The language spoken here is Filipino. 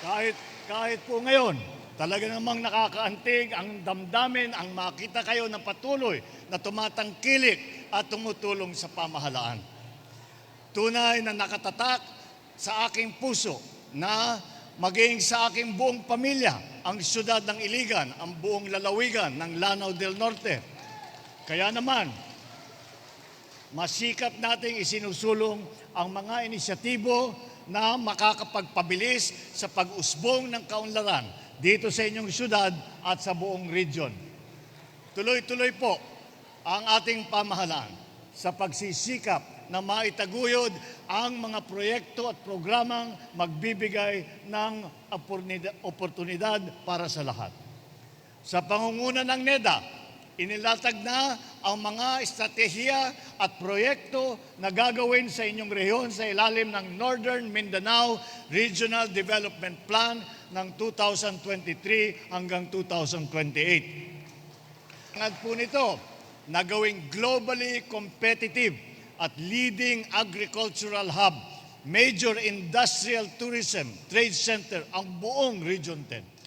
Kahit, kahit po ngayon, talaga namang nakakaantig ang damdamin, ang makita kayo na patuloy na tumatangkilik at tumutulong sa pamahalaan. Tunay na nakatatak sa aking puso na maging sa aking buong pamilya, ang siyudad ng Iligan, ang buong lalawigan ng Lanao del Norte. Kaya naman, masikap nating isinusulong ang mga inisyatibo na makakapagpabilis sa pag-usbong ng kaunlaran dito sa inyong syudad at sa buong region. Tuloy-tuloy po ang ating pamahalaan sa pagsisikap na maitaguyod ang mga proyekto at programang magbibigay ng oportunidad para sa lahat. Sa pangunguna ng NEDA, inilatag na ang mga estratehiya at proyekto na gagawin sa inyong rehiyon sa ilalim ng Northern Mindanao Regional Development Plan ng 2023 hanggang 2028. Ang po nito na gawing globally competitive at leading agricultural hub, major industrial tourism, trade center ang buong Region 10.